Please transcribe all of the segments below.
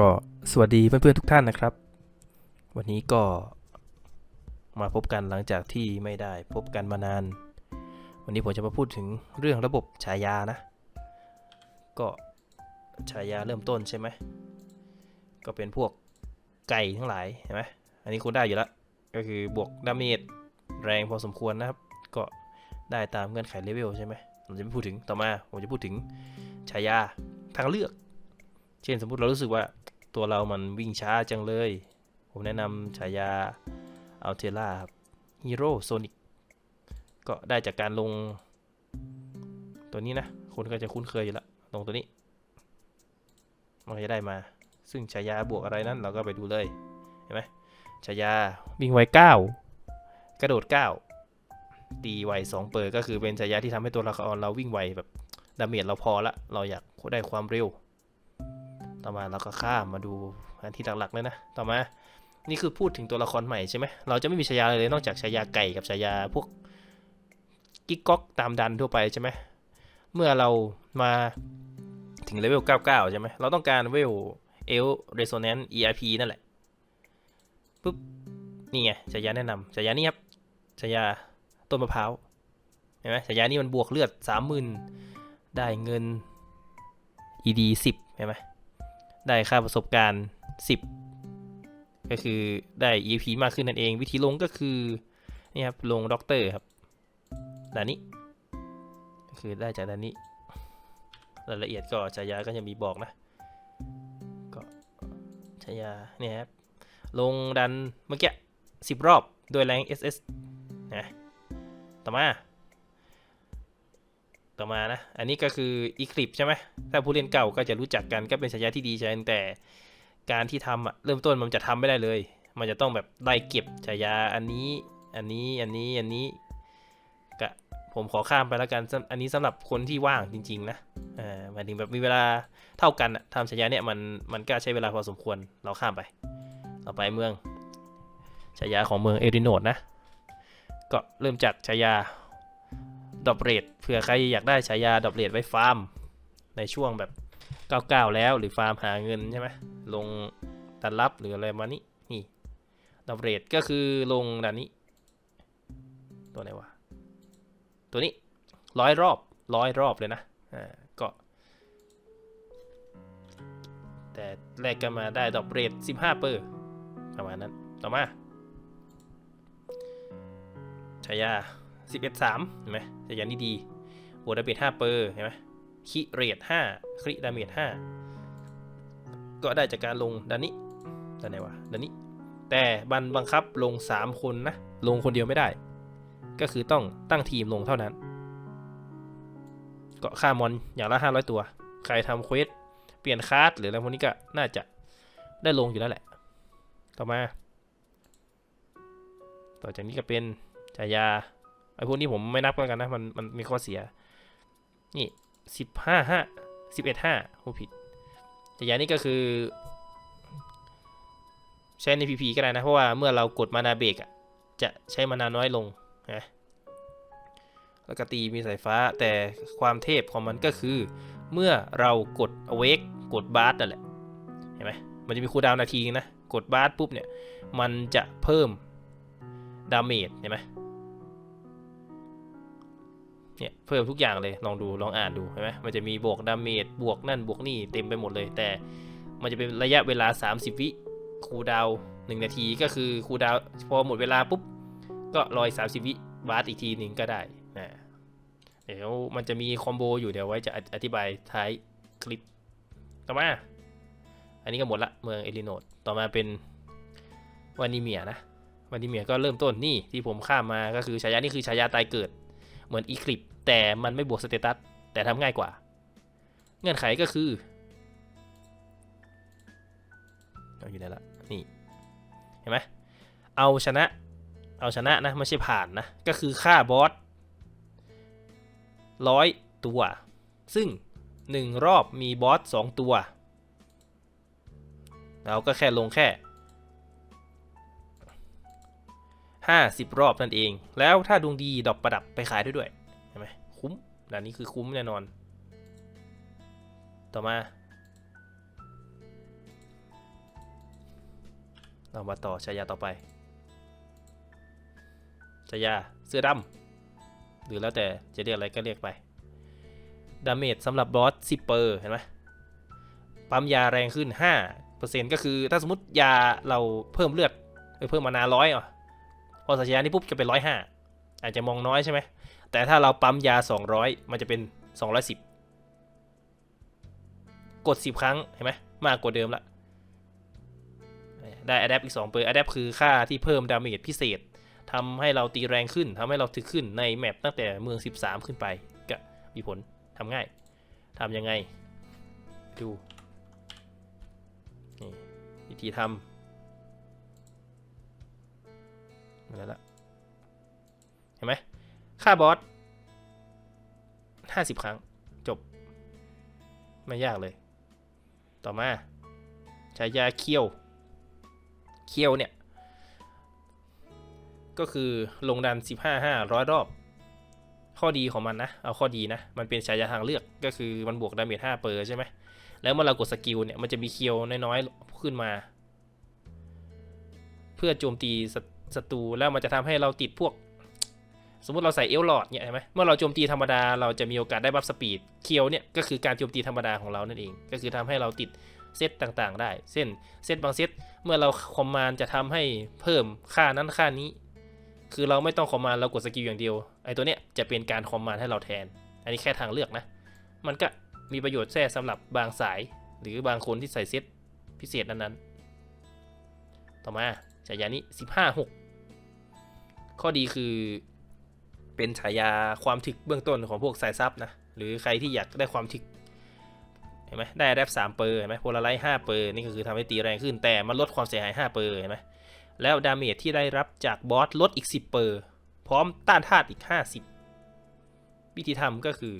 ก็สวัสดีเพื่อนๆทุกท่านนะครับ วันนี้ก็มาพบกันหลังจากที่ไม่ได้พบกันมานาน วันนี้ผมจะมาพูดถึงเรื่องระบบฉายานะ ก็ฉายาเริ่มต้นใช่ไหมก็เป็นพวกไก่ทั้งหลายเห็นไหมอันนี้คุณได้อยู่แล้ว ก็คือบวกดาเมจแรงพอสมควรนะครับ ก็ได้ตามเงื่อนไขเลเวลใช่ไหมผมจะไม่พูดถึงต่อมาผมจะพูดถึงฉายาทางเลือก เช่นสมมุติเรารู้สึกว่า ตัวเรามันวิ่งช้าจังเลย ผมแนะนำฉายาอัลเทล่าครับฮีโร่โซนิกก็ได้จากการลงตัวนี้นะ คนก็จะคุ้นเคยอยู่ละลงตัวนี้ มันก็จะได้มา ซึ่งฉายาบวกอะไรนั้นเราก็ไปดูเลย เห็นไหมฉายาวิ่งไวเก้ากระโดดเก้าตีไวสองเปิดก็คือเป็นฉายาที่ทำให้ตัวละครเราวิ่งไวแบบดาเมจเราพอละ เราอยากได้ความเร็ว ต่อมาเราก็ข้ามมาดูอันที่หลักๆเลยนะ ต่อมา นี่คือพูดถึงตัวละครใหม่ใช่ไหม เราจะไม่มีฉายาเลยนอกจากฉายาไก่กับฉายาพวกกิ๊กก๊อกตามดันทั่วไปใช่ไหม เมื่อเรามาถึงเลเวล 99 ใช่ไหม เราต้องการเวลเอลเรโซแนนซ์ EIP นั่นแหละ ปุ๊บ นี่ไงฉายาแนะนำฉายานี้ครับฉายาต้นมะพร้าว เห็นไหมฉายานี้มันบวกเลือด 30,000 ได้เงิน ED 10 เห็นไหม ได้ค่าประสบการณ์ 10 ก็คือได้ EP มากขึ้นนั่นเอง วิธีลงก็คือนี่ครับลงด็อกเตอร์ครับด่านนี้ก็คือได้จากด่านนี้รายละเอียดก็ฉายาก็จะมีบอกนะ ก็ฉายาเนี่ยครับลงดันเมื่อกี้10 รอบโดยแรง SS นะต่อมา ต่อมานะ อันนี้ก็คือ Eclipse ใช่ไหมถ้าผู้เล่นเก่าก็จะรู้จักกันก็เป็นฉายาที่ดีใช่แต่การที่ทำอะเริ่มต้นมันจะทำไม่ได้เลย มันจะต้องแบบไล่เก็บฉายาอันนี้ อันนี้ อันนี้ อันนี้กะผมขอข้ามไปแล้วกัน อันนี้สำหรับคนที่ว่างจริง ๆ นะอ่าหมายถึงแบบมีเวลาเท่ากันอะทำฉายาเนี่ยมันมันก็ใช้เวลาพอสมควร เราข้ามไป เราไปเมืองฉายาของเมืองเอริโนดนะ ก็เริ่มจากฉายา ดอบเรดเผื่อใครอยากได้ฉายาดอบเรดไว้ฟาร์ม ในช่วงแบบ99แล้วหรือฟาร์มหาเงินใช่ไหมลงดันรับหรืออะไรมานี้นี่ดอบเรดก็คือลงด่านนี้ ตัวไหนวะตัวนี้ร้อยรอบร้อยรอบเลยนะอ่าก็ แต่แรกกันมาได้ดอกเรท15เปอร์ประมาณนั้นต่อมาฉายา 11 3เอ็ดสามเห็นไหมฉายานี่ดีบวกดาเมจ5เปอร์เห็นไหมคิเรท5คริดาเมจ5ก็ได้จากการลงด้านนี้ด้านไหนวะด้านนี้ แต่บันบังคับลง 3 คนนะ ลงคนเดียวไม่ได้ ก็คือต้องตั้งทีมลงเท่านั้น ก็ค่ามอนอย่างละ 500 ตัว ใครทำเควสเปลี่ยนคาร์ดหรืออะไรพวกนี้ก็น่าจะได้ลงอยู่แล้วแหละ ต่อมา ต่อจากนี้ก็เป็นฉายา ไอ้พวกนี้ผมไม่นับแล้วกันนะ มันมันมีข้อเสีย นี่สิบห้าห้าสิบเอ็ดห้าผู้ผิดฉายานี้ก็คือ ใช้ใน PP ก็ได้นะ เพราะว่าเมื่อเรากดมานาเบกอะจะใช้มานาน้อยลงนะแล้วก็ตีมีสายฟ้าแต่ความเทพของมันก็คือ เมื่อเรากด awake กดบาร์นั่นแหละ เห็นไหมมันจะมีคูดาวนาทีนะ กดบาร์ปุ๊บเนี่ย มันจะเพิ่มดาเมจเห็นไหม เนี่ยเพิ่มทุกอย่างเลยลองดูลองอ่านดูเห็นไหมมันจะมีบวกดาเมจบวกนั่นบวกนี่เต็มไปหมดเลย แต่มันจะเป็นระยะเวลา 30 วิคูดาวน์1นาทีก็คือคูดาวพอหมดเวลาปุ๊บ ก็รอย 30 วิบาร์อีกทีหนึ่งก็ได้นะเดี๋ยวมันจะมีคอมโบอยู่เดี๋ยวไว้จะอธิบายท้ายคลิปต่อมา อันนี้ก็หมดละเมืองเอลิโนดต่อมาเป็นวานิเมียนะวานิเมียก็เริ่มต้นนี่ที่ผมข้ามมาก็คือฉายานี่คือฉายาตายเกิด เหมือนอีคลิปแต่มันไม่บวกสเตตัสแต่ทำง่ายกว่า เงื่อนไขก็คือเอาอยู่ไหนละนี่เห็นไหมเอาชนะเอาชนะนะไม่ใช่ผ่านนะ ก็คือฆ่าบอสร้อยตัว ซึ่ง 1 รอบมีบอส2ตัว เราก็แค่ลงแค่ 50 รอบนั่นเอง แล้วถ้าดวงดีดอกประดับไปขายด้วยด้วยเห็นไหมคุ้มด่านนี้คือคุ้มแน่นอน ต่อมา เรามาต่อฉายาต่อไปฉายาเสื้อดำหรือแล้วแต่จะเรียกอะไรก็เรียกไปดาเมจสำหรับบอส10เปอร์เห็นไหมปั๊มยาแรงขึ้น 5%ก็คือถ้าสมมติยาเราเพิ่มเลือดไปเพิ่มมานาร้อยอะ อส่ฉายานี้ปุ๊บจะเป็นร้อยห้าอาจจะมองน้อยใช่ไหม แต่ถ้าเราปั๊มยา 200 มันจะเป็น 210 กด 10 ครั้งเห็นไหมมากกว่าเดิมละ ได้ Adapt อีก 2 เปอร์ Adapt คือค่าที่เพิ่มดาเมจพิเศษทำให้เราตีแรงขึ้นทำให้เราถึกขึ้นในแมปตั้งแต่เมือง 13 ขึ้นไป ก็มีผลทำง่ายทำยังไง ดู นี่วิธีทำ มาแล้วละเห็นไหมค่าบอส50ครั้งจบ ไม่ยากเลย ต่อมาฉายาเคียว เคียวเนี่ย ก็คือลงดัน 15 5ร้อยรอบ ข้อดีของมันนะ เอาข้อดีนะ มันเป็นฉายาทางเลือก ก็คือมันบวกดาเมจ5เปอร์ใช่ไหม แล้วเมื่อเรากดสกิลเนี่ย มันจะมีเคียวน้อยๆ ขึ้นมา เพื่อโจมตี ศัตรูแล้วมันจะทำให้เราติดพวก สมมติเราใส่เอลลอดเนี่ยเห็นไหมเมื่อเราโจมตีธรรมดาเราจะมีโอกาสได้บัฟสปีดเคียวเนี่ยก็คือการโจมตีธรรมดาของเรานั่นเอง ก็คือทำให้เราติดเซตต่างๆ ได้เช่นเซตบางเซตเมื่อเราคอมมานจะทำให้เพิ่มค่านั้นค่านี้ คือเราไม่ต้องคอมมานเรากดสกิลอย่างเดียวไอ้ตัวเนี้ยจะเป็นการคอมมานให้เราแทน อันนี้แค่ทางเลือกนะ มันก็มีประโยชน์แท้สำหรับบางสาย หรือบางคนที่ใส่เซตพิเศษนั้นๆ ต่อมาฉายานี้ 15 6 ข้อดีคือเป็นฉายาความถึกเบื้องต้นของพวกสายซับนะ หรือใครที่อยากได้ความถึก เห็นไหมได้แรปสามเปอร์เห็นไหมโพลาไรซ์ห้าเปอร์นี่ก็คือทำให้ตีแรงขึ้น แต่มันลดความเสียหายห้าเปอร์เห็นไหมแล้วดาเมจที่ได้รับจากบอสลดอีก10เปอร์พร้อมต้านธาตุอีก50วิธีทำก็คือ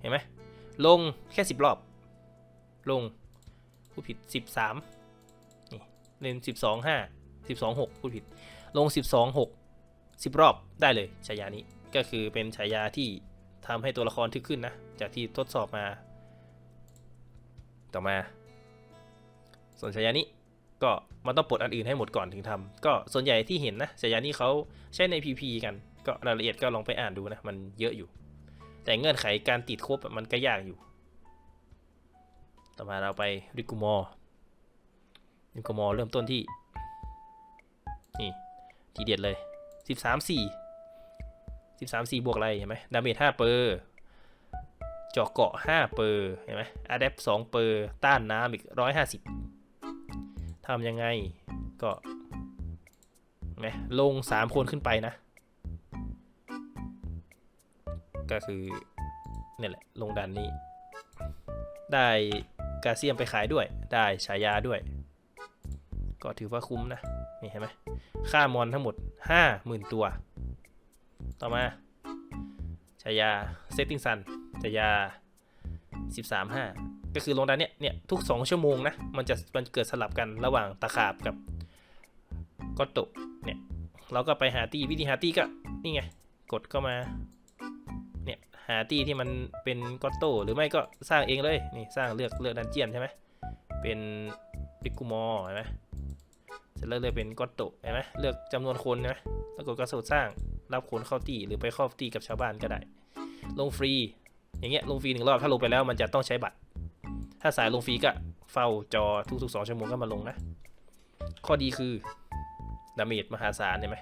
เห็นไหมลงแค่10รอบ ลงผู้ผิด13นี่ เล่น12 5 12 6ผู้ผิด ลง12 6 10รอบได้เลยฉายานี้ก็คือเป็นฉายาที่ทำให้ตัวละครทึกขึ้นนะ จากที่ทดสอบมา ต่อมา ส่วนฉายานี้ก็มันต้องปลดอันอื่นให้หมดก่อนถึงทำก็ส่วนใหญ่ที่เห็นนะฉายานี้เขาใช้ใน PP กัน ก็รายละเอียดก็ลองไปอ่านดูนะ มันเยอะอยู่ แต่เงื่อนไขการติดครบมันก็ยากอยู่ ต่อมาเราไปริกุมอร์ ริกุมอเริ่มต้นที่ นี่ ทีเด็ดเลย 13 4 13 4 บวกอะไรเห็นไหมดาเมจ5เปอร์เจาะเกาะ 5 เปอร์เห็นไหมอะแดป2เปอร์ต้านน้ำอีก 150ทำยังไงก็ไหมลง 3 คนขึ้นไปนะ ก็คือเนี่ยแหละ ลงดันนี้ ได้กาเซียมไปขายด้วย ได้ฉายาด้วย ก็ถือว่าคุ้มนะ นี่เห็นไหมค่ามอนทั้งหมด 50,000 ตัว ต่อมาฉายา Setting Sun ฉายา 13.5 ก็คือลงดันเนี่ยเนี่ยทุก 2 ชั่วโมงนะ มันจะมันเกิดสลับกันระหว่างตะขาบกับก็โตะเนี่ยเราก็ไปหาตี้วิธีหาตี้ก็นี่ไง กดเข้ามาเนี่ยหาตี้ที่มันเป็นก็โตหรือไม่ก็สร้างเองเลยนี่สร้างเลือกเลือกดันเจียนใช่ไหมเป็นบิกุมอเห็นไหม เสร็จแล้วเลือกเป็นก็โตเห็นไหมเลือกจำนวนคนใช่ไหมแล้วกดกระสุนสร้างรับคนเข้าตีหรือไปเข้าตีกับชาวบ้านก็ได้ ลงฟรี อย่างเงี้ยลงฟรีหนึ่งรอบถ้าลงไปแล้วมันจะต้องใช้บัตร ถ้าสายลงฟรีก็เฝ้าจอทุกๆสองชั่วโมงก็มาลงนะ ข้อดีคือดาเมจมหาศาลเห็นไหม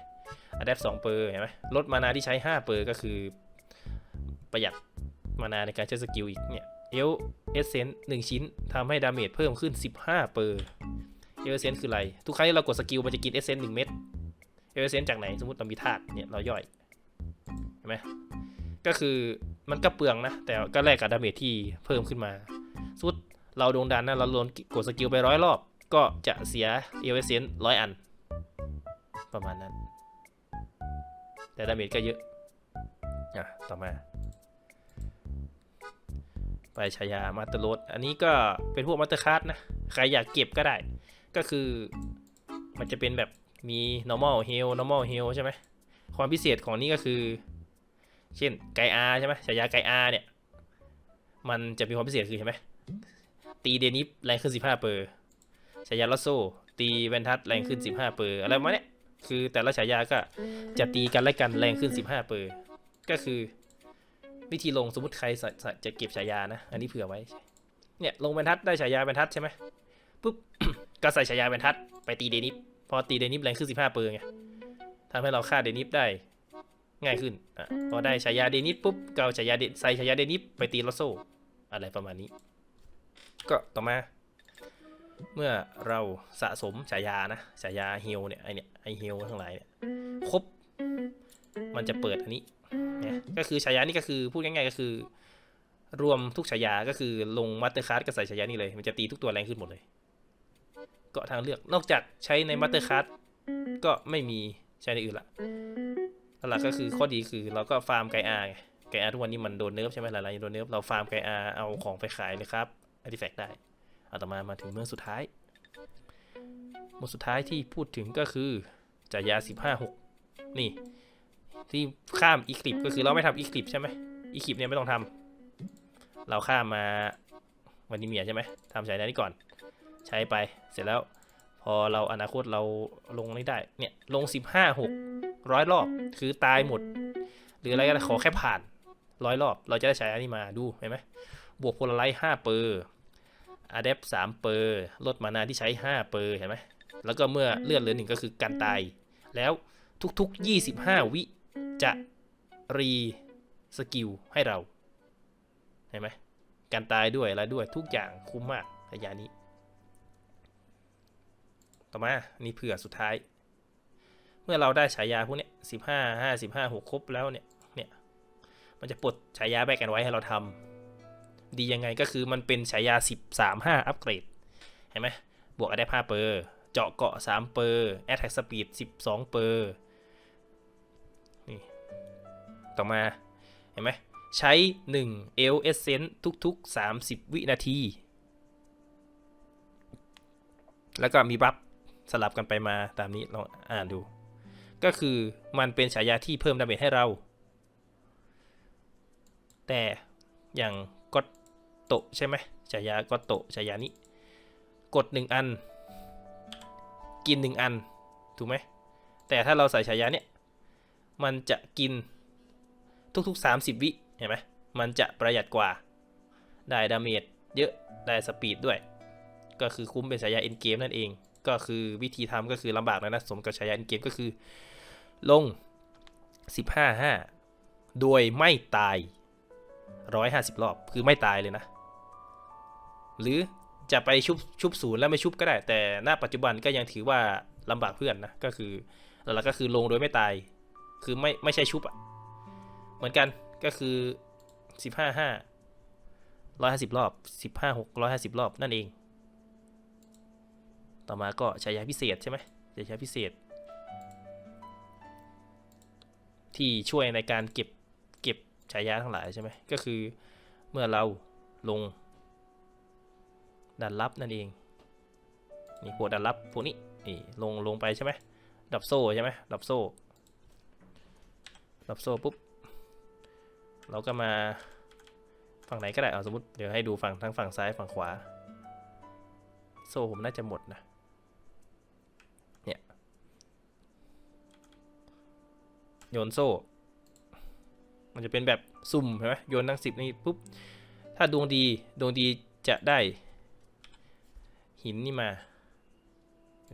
อะแดปสองเปอร์เห็นไหมลดมานาที่ใช้5เปอร์ก็คือ ประหยัดมานาในการใช้สกิลอีกเนี่ยเอลเอเซนต์หนึ่งชิ้นทำให้ดาเมจเพิ่มขึ้น 15เปอร์ เอลเซนคืออะไร ทุกครั้งที่เรากดสกิลมันจะกินเอเซนหนึ่งเม็ดเอลเซนจากไหน สมมติเรามีธาตุเนี่ยเราย่อยเห็นไหมก็คือมันก็เปลืองนะ แต่ก็แลกกับดาเมจที่เพิ่มขึ้นมาสมมติเราโดนดันนะเราโดนกดสกิลไปร้อยรอบ ก็จะเสียเอลเซนร้อยอัน ประมาณนั้น แต่ดาเมจก็เยอะอะต่อมาไปฉายามาตโรดอันนี้ก็เป็นพวกมาตอร์คัสนะ ใครอยากเก็บก็ได้ ก็คือมันจะเป็นแบบมี normal heal normal heal ใช่ไหมความพิเศษของนี่ก็คือ เช่นไกอาใช่ไหมฉายาไกอาเนี่ย มันจะมีความพิเศษคือใช่ไหมตีเดนิฟแรงขึ้น 15เปอร์ฉายาลอสโซตีแวนทัสแรงขึ้น 15เปอร์อะไรมาเนี้ยคือแต่ละฉายาก็จะตีกันและกันแรงขึ้น 15เปอร์ก็คือวิธีลงสมมติใครจะเก็บฉายานะ อันนี้เผื่อไว้ เนี่ยลงแวนทัสได้ฉายาแวนทัสใช่ไหมปุ๊บ ก็ใส่ฉายาแวนทัสไปตีเดนิฟพอตีเดนิฟแรงขึ้น 15 เปอร์ไงทำให้เราฆ่าเดนิฟได้ง่ายขึ้นอะพอได้ฉายาเดนิฟปุ๊บก็เอาฉายาเดใส่ฉายาเดนิฟไปตีลอสโซอะไรประมาณนี้ ก็ต่อมา เมื่อเราสะสมฉายานะฉายาเฮลเนี่ยไอเนี่ยไอเฮลทั้งหลายเนี่ยครบมันจะเปิดอันนี้นก็คือฉายานี่ก็คือพูดง่ายๆก็คือ รวมทุกฉายาก็คือลงมาสเตอร์คัสก็ใส่ฉายานี่เลย มันจะตีทุกตัวแรงขึ้นหมดเลย ก็ทางเลือก นอกจากใช้ในมาสเตอร์คัสก็ไม่มีใช้ในอื่นละหลักๆก็คือข้อดีคือเราก็ฟาร์มไกอาไงไกอาทุกวันนี้มันโดนเนิร์ฟใช่ไหมหลายๆโดนเนิร์ฟเราฟาร์มไกอาเอาของไปขายเลยครับอาร์ติแฟกต์ได้เอาต่อมามาถึงเมืองสุดท้ายเมืองสุดท้ายที่พูดถึงก็คือจายาสิบห้าหกนี่ ที่ข้ามอีคลิปก็คือเราไม่ทำอีคลิปใช่ไหมอีคลิปเนี่ยไม่ต้องทำเราข้ามมาวันนี้เมียใช่ไหมทำใช้ได้นี่ก่อน ใช้ไปเสร็จแล้ว พอเราอนาคตเราลงนี่ได้เนี่ยลงสิบห้าหกร้อยรอบคือตายหมด หรืออะไรก็ได้ขอแค่ผ่านร้อยรอบ เราจะได้ใช้อันนี้มาดูเห็นไหมบวกโพลาไรห้าเปอร์อะเดฟสามเปอร์ลดมานาที่ใช้ห้าเปอร์เห็นไหมแล้วก็เมื่อเลื่อนเหลือหนึ่งก็คือการตาย แล้วทุกๆยี่สิบห้าวิจะรีสกิลให้เรา เห็นไหมการตายด้วยอะไรด้วยทุกอย่างคุ้มมากระยะนี้ ต่อมานี่เผื่อสุดท้าย เมื่อเราได้ฉายาพวกนี้สิบห้าห้าสิบห้าหกครบแล้วเนี่ยเนี่ยมันจะปลดฉายาแบกกันไว้ให้เราทำดียังไงก็คือมันเป็นฉายาสิบสามห้าอัปเกรดเห็นไหมบวกได้ห้าเปอร์เจาะเกาะสามเปอร์แอตแทกสปีดสิบสองเปอร์นี่ต่อมาเห็นไหมใช้1 l e s s e n c e ทุกๆ 30 วินาที แล้วก็มีบัฟ สลับกันไปมาตามนี้ลองอ่านดู ก็คือมันเป็นฉายาที่เพิ่มดาเมจให้เรา แต่อย่างกดโตใช่ไหมฉายากดโตฉายานี้ กด 1 อัน กิน 1 อัน ถูกไหม แต่ถ้าเราใส่ฉายาเนี้ยมันจะกินทุกๆ 30 วิเห็นไหมมันจะประหยัดกว่า ได้ดาเมจเยอะ ได้สปีดด้วย ก็คือคุ้มเป็นฉายาเอ็นเกมนั่นเอง ก็คือวิธีทำก็คือลำบากนะนะ สมกับฉายาอ็นเกมก็คือ ลง 15 5 โดยไม่ตาย 150 รอบ คือไม่ตายเลยนะ หรือจะไปชุบชุบศูนย์แล้วไม่ชุบก็ได้ แต่ณปัจจุบันก็ยังถือว่าลำบากเพื่อนนะ ก็คือหลักๆก็คือลงโดยไม่ตาย คือไม่ไม่ใช่ชุบอะเหมือนกันก็คือสิบห้าห้าร้อบรอบสิบห้าหกร้อยห้าสิบรอบนั่นเอง ต่อมาก็ฉายาพิเศษใช่ไหมฉายาพิเศษ ที่ช่วยในการเก็บเก็บฉายาทั้งหลายใช่ไหมก็คือเมื่อเราลงดันลับนั่นเองนี่พวกดันลับพวกนี้นี่ลงลงไปใช่ไหมดับโซ่ใช่ไหมดับโซ่ดับโซ่ปุ๊บเราก็มาฝั่งไหนก็ได้เอาสมมติเดี๋ยวให้ดูฝั่งทั้งฝั่งซ้ายฝั่งขวา โซ่ผมน่าจะหมดนะ เนี่ย โยนโซ่ มันจะเป็นแบบซุ่มใช่ไหมโยนทั้งสิบนี่ปุ๊บ ถ้าดวงดีดวงดีจะได้ หินนี่มา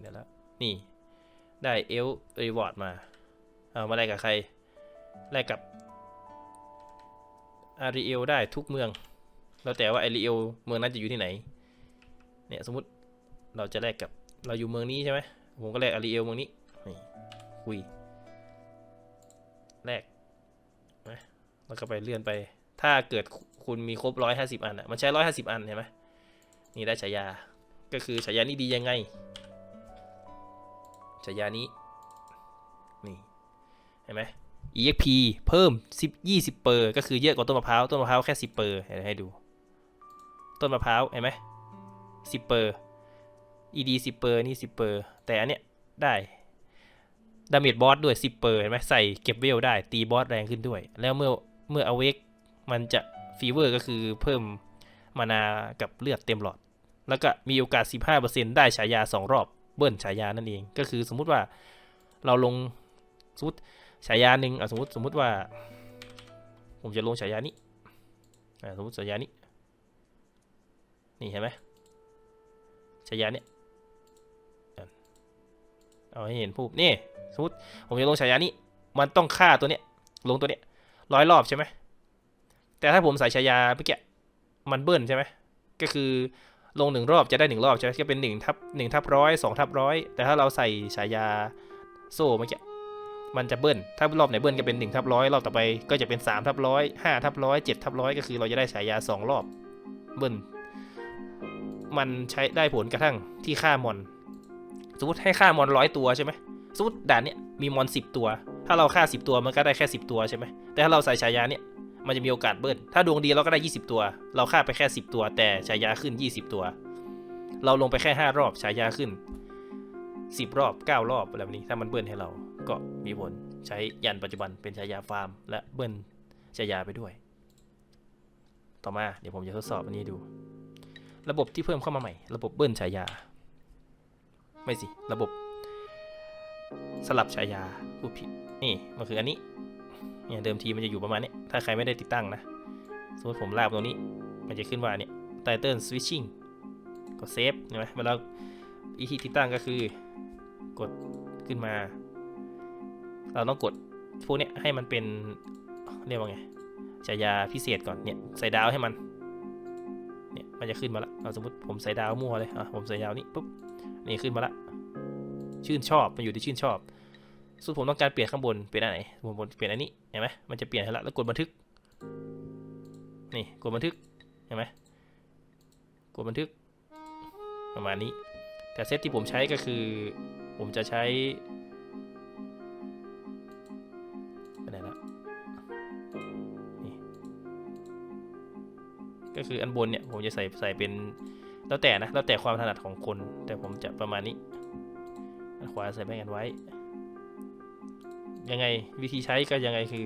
เดี๋ยวแล้วนี่ได้เอลรีวอร์ดมา เอามาได้กับใครแลกกับอาริเอลได้ทุกเมือง แล้วแต่ว่าอาริเอลเมืองนั้นจะอยู่ที่ไหน เนี่ยสมมติเราจะแลกกับเราอยู่เมืองนี้ใช่ไหมผมก็แลกอาริเอลเมืองนี้นี่คุย แลกนะแล้วก็ไปเลื่อนไป ถ้าเกิดคุณมีครบร้อยห้าสิบอันอะ มันใช้ร้อยห้าสิบอันเห็นไหมนี่ได้ฉายา ก็คือฉายานี้ดียังไง ฉายานี้ นี่ เห็นไหม EXP เพิ่ม10 20เปอร์ก็คือเยอะกว่าต้นมะพร้าว ต้นมะพร้าวแค่ 10เปอร์ให้ดู ต้นมะพร้าวเห็นไหม10เปอร์ ED 10เปอร์นี่10เปอร์แต่อันเนี้ยได้ ดาเมจบอสด้วย10เปอร์เห็นไหมใส่เก็บเวลได้ตีบอสแรงขึ้นด้วย แล้วเมื่อเมื่ออเวกมันจะฟีเวอร์ก็คือเพิ่มมานากับเลือดเต็มหลอด แล้วก็มีโอกาส 15%ได้ฉายา 2 รอบเบิ้ลฉายานั่นเอง ก็คือสมมุติว่าเราลงสมมติฉายาหนึ่งอะสมมติสมมติว่า ผมจะลงฉายานี้สมมติฉายานี้ นี่เห็นไหมฉายาเนี้ย เอาให้เห็นปุ๊บนี่สมมติผมจะลงฉายานี้ มันต้องฆ่าตัวเนี้ยลงตัวเนี้ยร้อยรอบใช่ไหมแต่ถ้าผมใส่ฉายาเมื่อกี้มันเบิ้ลใช่ไหมก็คือลงหนึ่งรอบจะได้หนึ่งรอบใช่ไหมก็เป็นหนึ่งทับหนึ่งทับร้อยสองทับร้อยแต่ถ้าเราใส่ฉายาโซ่เมื่อกี้มันจะเบิ้ลถ้ารอบไหนเบิ้ลก็เป็นหนึ่งทับร้อยรอบต่อไปก็จะเป็นสามทับร้อยห้าทับร้อยเจ็ดทับร้อยก็คือเราจะได้ฉายาสองรอบเบิ้ลมันใช้ได้ผลกระทั่งที่ฆ่ามอน สมมติให้ฆ่ามอนร้อยตัวใช่ไหมสมมติด่านเนี้ยมีมอนสิบตัว ถ้าเราฆ่าสิบตัวมันก็ได้แค่สิบตัวใช่ไหมแต่ถ้าเราใส่ฉายาเนี้ยมันจะมีโอกาสเบิ้ลถ้าดวงดีเราก็ได้ 20 ตัว เราฆ่าไปแค่ 10 ตัว แต่ฉายาขึ้น 20 ตัว เราลงไปแค่ 5 รอบฉายาขึ้น 10 รอบ 9 รอบอะไรแบบนี้ ถ้ามันเบิ้ลให้เราก็มีผลใช้ยันปัจจุบันเป็นฉายาฟาร์ม และเบิ้ลฉายาไปด้วย ต่อมาเดี๋ยวผมจะทดสอบอันนี้ดู ระบบที่เพิ่มเข้ามาใหม่ ระบบเบิ้ลฉายา ไม่สิ ระบบ สลับฉายาพูดผิด นี่ มันคืออันนี้ เนี่ยเดิมทีมันจะอยู่ประมาณนี้ ถ้าใครไม่ได้ติดตั้งนะ สมมติผมลากตรงนี้ มันจะขึ้นว่าเนี่ย title switching กดเซฟเห็นไหมเวลาวิธีติดตั้งก็คือ กดขึ้นมา เราต้องกดพวกเนี้ยให้มันเป็นเรียกว่าไงฉายาพิเศษก่อนเนี่ยใส่ดาวให้มัน เนี่ยมันจะขึ้นมาละเอาสมมติผมใส่ดาวมั่วเลยอะผมใส่ดาวนี้ปุ๊บ นี่ขึ้นมาละ ชื่นชอบ มันอยู่ที่ชื่นชอบส่วนผมต้องการเปลี่ยนข้างบน เป็นอันไหนผมเปลี่ยนอันนี้ เห็นไหมมันจะเปลี่ยนให้ละ แล้วกดบันทึก นี่ กดบันทึก เห็นไหมกดบันทึก ประมาณนี้ แต่เซตที่ผมใช้ก็คือ ผมจะใช้ไปไหนละนี่ ก็คืออันบนเนี่ย ผมจะใส่ใส่เป็น แล้วแต่นะแล้วแต่ความถนัดของคน แต่ผมจะประมาณนี้ขวาใส่แบ่งกันไว้ ยังไงวิธีใช้ก็ยังไงคือ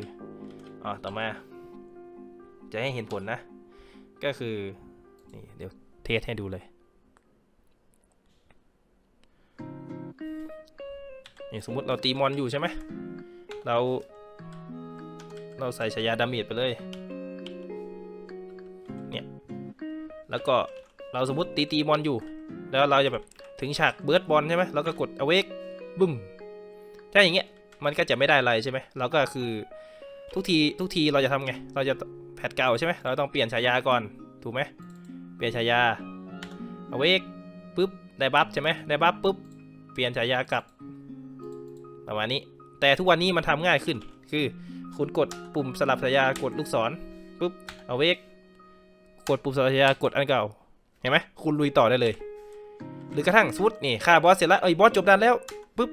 อ๋อต่อมา จะให้เห็นผลนะ ก็คือนี่เดี๋ยวเทสให้ดูเลยนี่สมมติเราตีมอนอยู่ใช่ไหมเรา เราใส่ฉายาดาเมจไปเลย เนี่ย แล้วก็ เราสมมติตีตีมอนอยู่ แล้วเราจะแบบถึงฉากเบิร์ดบอลใช่ไหมเราก็กดเอเวกบึ้มถ้าอย่างเงี้ยมันก็จะไม่ได้อะไรใช่ไหมเราก็คือทุกทีทุกทีเราจะทำไง เราจะแพทเก่าใช่ไหมเราต้องเปลี่ยนฉายาก่อนถูกไหมเปลี่ยนฉายาเอาเวกปุ๊บได้บัฟใช่ไหมได้บัฟปุ๊บเปลี่ยนฉายากลับประมาณนี้ แต่ทุกวันนี้มันทำง่ายขึ้น คือคุณกดปุ่มสลับฉายากดลูกศรปุ๊บเอาเวกกดปุ่มสลับฉายากดอันเก่า เห็นไหมคุณลุยต่อได้เลย หรือกระทั่งสุดนี่ฆ่าบอสเสร็จแล้วเอ้ยบอสจบดันแล้วปุ๊บ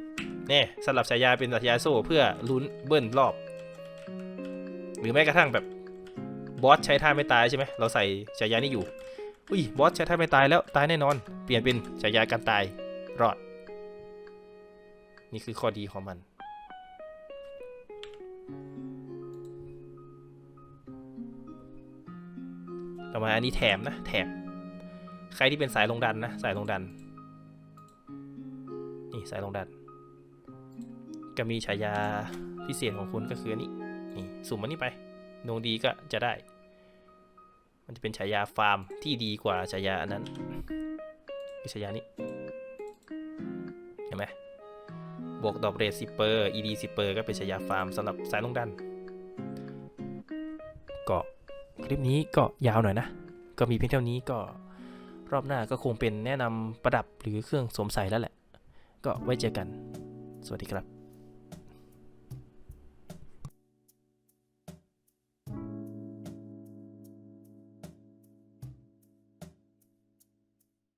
เนี่ยสลับฉายาเป็นฉายาโซ่เพื่อลุ้นเบิ้ลรอบ หรือแม้กระทั่งแบบบอสใช้ท่าไม่ตายใช่ไหมเราใส่ฉายานี้อยู่อุ้ยบอสใช้ท่าไม่ตายแล้วตายแน่นอน เปลี่ยนเป็นฉายาการตายรอด นี่คือข้อดีของมันต่อมาอันนี้แถมนะแถม ใครที่เป็นสายลงดันนะสายลงดัน นี่สายลงดัน ก็มีฉายาพิเศษของคุณก็คือนนี้นี่สุ่มอันนี้ไปดวงดีก็จะได้ มันจะเป็นฉายาฟาร์มที่ดีกว่าฉายาอันนั้นคือฉายานี้เห็นไหมบวกดอกเรท10เปอร์ ED 10เปอร์ก็เป็นฉายาฟาร์มสำหรับสายลงดันก็คลิปนี้ก็ยาวหน่อยนะ ก็มีเพียงเท่านี้ก็ รอบหน้าก็คงเป็นแนะนำประดับหรือเครื่องสวมใส่แล้วแหละ ก็ไว้เจอกัน สวัสดีครับ